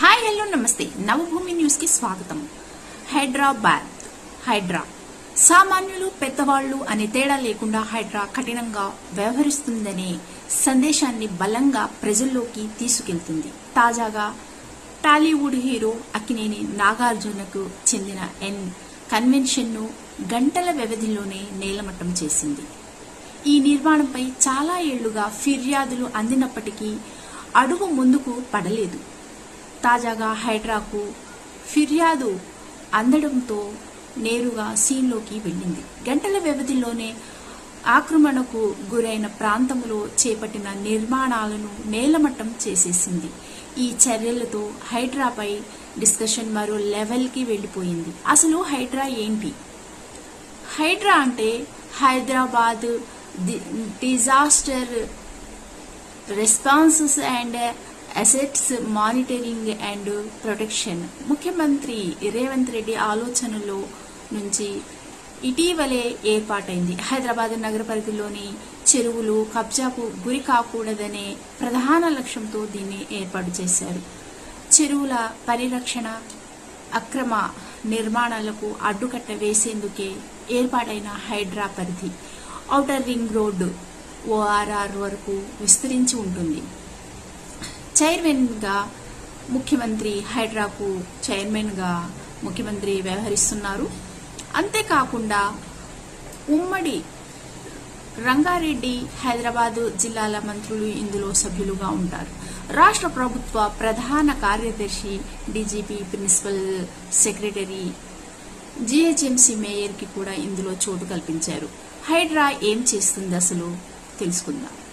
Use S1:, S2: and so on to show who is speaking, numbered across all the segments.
S1: Hi hello నమస్తే. నవభూమి న్యూస్కి స్వాగతం హైదరాబాద్ హైడ్రా. సామాన్యులు పెద్దవాళ్ళు అనే తేడా లేకుండా హైడ్రా కఠినంగా వ్యవహరిస్తుందనే సందేశాన్ని బలంగా ప్రజల్లోకి తీసుకెళ్తుంది. తాజాగా టాలీవుడ్ హీరో అక్కినేని నాగార్జునకు చెందిన ఎన్ కన్వెన్షన్ను గంటల వ్యవధిలోనే నేలమట్టం చేసింది. ఈ నిర్మాణంపై చాలా ఏళ్ళుగా ఫిర్యాదులు అందినప్పటికీ అడుగు ముందుకు పడలేదు. తాజాగా హైడ్రాకు ఫిర్యాదు అందడంతో నేరుగా సీన్లోకి వెళ్ళింది. గంటల వ్యవధిలోనే ఆక్రమణకు గురైన ప్రాంతంలో చేపట్టిన నిర్మాణాలను నేలమట్టం చేసేసింది. ఈ చర్యలతో హైడ్రాపై డిస్కషన్ మరో లెవెల్కి వెళ్ళిపోయింది. అసలు హైడ్రా ఏంటి? హైడ్రా అంటే Hyderabad disaster responses and assets monitoring and protection ముఖ్యమంత్రి రేవంత్ రెడ్డి ఆలోచనలో నుంచి ఇటీవలే ఏర్పాటైంది. హైదరాబాద్ నగర పరిధిలోని చెరువులు కబ్జాకు గురి కాకూడదనే ప్రధాన లక్ష్యంతో దీన్ని ఏర్పాటు చేశారు. చెరువుల పరిరక్షణ అక్రమ నిర్మాణాలకు అడ్డుకట్ట వేసేందుకే ఏర్పాటైన హైడ్రా పరిధి. ఔటర్ రింగ్ రోడ్డు ఓఆర్ఆర్ వరకు విస్తరించి ఉంటుంది. చైర్మన్గా ముఖ్యమంత్రి హైడ్రాకు చైర్మన్గా ముఖ్యమంత్రి వ్యవహరిస్తున్నారు. అంతేకాకుండా ఉమ్మడి రంగారెడ్డి హైదరాబాదు జిల్లాల మంత్రులు ఇందులో సభ్యులుగా ఉంటారు. రాష్ట్ర ప్రభుత్వ ప్రధాన కార్యదర్శి డీజీపీ ప్రిన్సిపల్ సెక్రటరీ జీహెచ్ఎంసీ మేయర్కి కూడా ఇందులో చోటు కల్పించారు. హైడ్రా ఏం చేస్తుంది అసలు? తెలుసుకుందాం.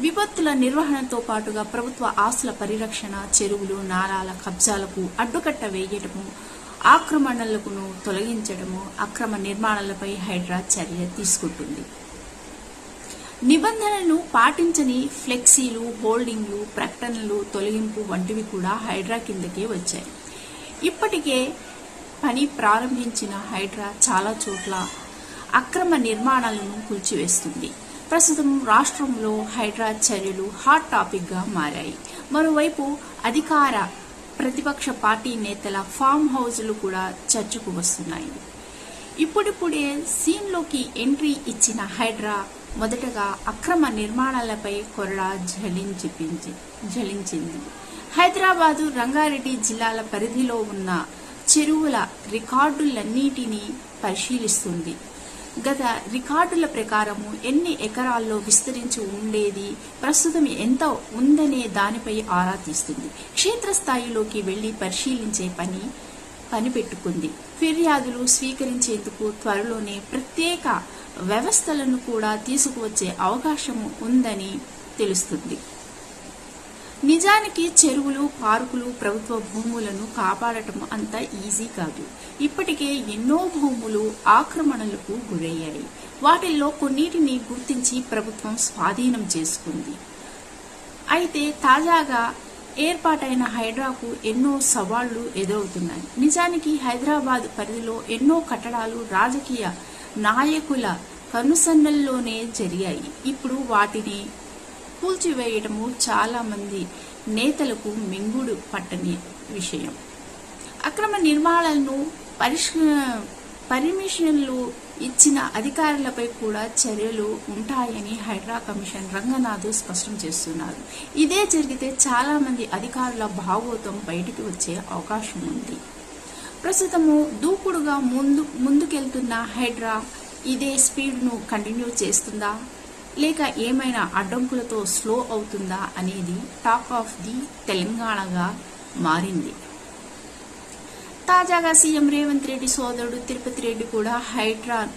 S1: విపత్తుల నిర్వహణతో పాటుగా ప్రభుత్వ ఆస్తుల పరిరక్షణ చెరువులు నాలాల కబ్జాలకు అడ్డుకట్ట వేయటము ఆక్రమణలకును తొలగించడము అక్రమ నిర్మాణాలపై హైడ్రా చర్య తీసుకుంటుంది. నిబంధనలను పాటించని ఫ్లెక్సీలు హోల్డింగ్లు ప్రకటనలు తొలగింపు వంటివి కూడా హైడ్రా కిందకే వచ్చాయి. ఇప్పటికే పని ప్రారంభించిన హైడ్రా చాలా చోట్ల అక్రమ నిర్మాణాలను కూల్చివేస్తుంది. ప్రస్తుతం రాష్ట్రంలో హైడ్రా చర్యలు హాట్ టాపిక్గా మారాయి. మరోవైపు అధికార ప్రతిపక్ష పార్టీ నేతల ఫామ్ హౌజ్లు కూడా చర్చకు వస్తున్నాయి. ఇప్పుడిప్పుడే సీన్లోకి ఎంట్రీ ఇచ్చిన హైడ్రా మొదటగా అక్రమ నిర్మాణాలపై కొరడా జలించిపించి జలించింది హైదరాబాదు రంగారెడ్డి జిల్లాల పరిధిలో ఉన్న చెరువుల రికార్డులన్నిటినీ పరిశీలిస్తుంది. గత రికార్డుల ప్రకారము ఎన్ని ఎకరాల్లో విస్తరించి ఉండేది ప్రస్తుతం ఎంత ఉందనే దానిపై ఆరా తీస్తుంది. క్షేత్రస్థాయిలోకి వెళ్ళి పరిశీలించే పని పనిపెట్టుకుంది ఫిర్యాదులు స్వీకరించేందుకు త్వరలోనే ప్రత్యేక వ్యవస్థలను కూడా తీసుకువచ్చే అవకాశం ఉందని తెలుస్తుంది. నిజానికి చెరువులు పార్కులు ప్రభుత్వ భూములను కాపాడటం అంత ఈజీ కాదు. ఇప్పటికే ఎన్నో భూములు ఆక్రమణలకు గురయ్యాయి. వాటిల్లో కొన్నిటిని గుర్తించి ప్రభుత్వం స్వాధీనం చేసుకుంది. అయితే తాజాగా ఏర్పాటైన హైడ్రాకు ఎన్నో సవాళ్ళు ఎదురవుతున్నాయి. నిజానికి హైదరాబాద్ పరిధిలో ఎన్నో కట్టడాలు రాజకీయ నాయకుల కనుసన్నల్లోనే జరిగాయి. ఇప్పుడు వాటిని కూల్చివేయడము చాలామంది నేతలకు మింగుడు పట్టని విషయం. అక్రమ నిర్మాణాలను పరిష్ పర్మిషన్లు ఇచ్చిన అధికారులపై కూడా చర్యలు ఉంటాయని హైడ్రా కమిషన్ రంగనాథ్ స్పష్టం చేస్తున్నారు. ఇదే జరిగితే చాలామంది అధికారుల భాగోతం బయటికి వచ్చే అవకాశం ఉంది. ప్రస్తుతము దూకుడుగా ముందు ముందుకెళ్తున్న హైడ్రా ఇదే స్పీడ్ను కంటిన్యూ చేస్తుందా? లేక ఏమైనా అడ్డంకులతో స్లో అవుతుందా అనేది టాక్ ఆఫ్ ది తెలంగాణగా మారింది. తాజాగా సీఎం రేవంత్ రెడ్డి సోదరుడు తిరుపతి రెడ్డి కూడా హైడ్రా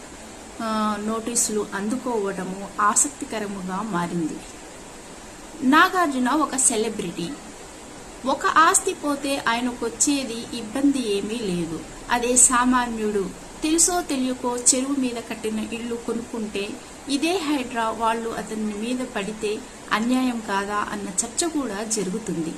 S1: నోటీసులు అందుకోవడము ఆసక్తికరముగా మారింది. నాగార్జున ఒక సెలబ్రిటీ. ఒక ఆస్తి పోతే ఆయనకొచ్చేది ఇబ్బంది ఏమీ లేదు. అదే సామాన్యుడు. తెలుసో తెలియకో చెరువు మీద కట్టిన ఇల్లు కొనుక్కుంటే ఇదే హైడ్రా వాళ్ళు అతని మీద పడితే అన్యాయం కాదా అన్న చర్చ కూడా జరుగుతుంది.